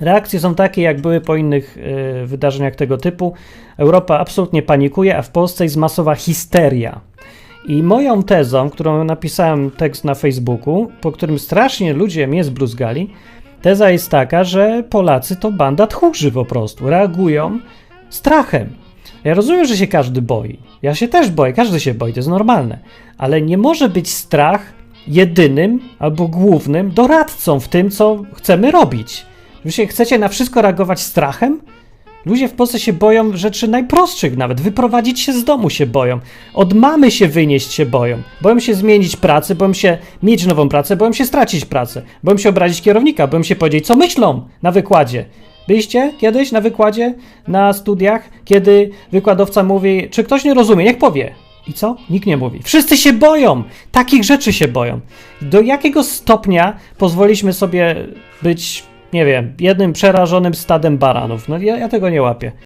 Reakcje są takie, jak były po innych y, wydarzeniach tego typu. Europa absolutnie panikuje, a w Polsce jest masowa histeria. I moją tezą, którą napisałem tekst na Facebooku, po którym strasznie ludzie mnie zbluzgali, teza jest taka, że Polacy to banda tchórzy po prostu. Reagują strachem. Ja rozumiem, że się każdy boi. Ja się też boję, każdy się boi, to jest normalne. Ale nie może być strach jedynym albo głównym doradcą w tym, co chcemy robić. Wy się chcecie na wszystko reagować strachem? Ludzie w Polsce się boją rzeczy najprostszych nawet. Wyprowadzić się z domu się boją. Od mamy się wynieść się boją. Boją się zmienić pracę, boją się mieć nową pracę, boją się stracić pracę. Boją się obrazić kierownika, boją się powiedzieć, co myślą na wykładzie. Byliście kiedyś na wykładzie, na studiach, kiedy wykładowca mówi, czy ktoś nie rozumie, niech powie. I co? Nikt nie mówi. Wszyscy się boją! Takich rzeczy się boją. Do jakiego stopnia pozwoliliśmy sobie być, nie wiem, jednym przerażonym stadem baranów? No ja, ja tego nie łapię.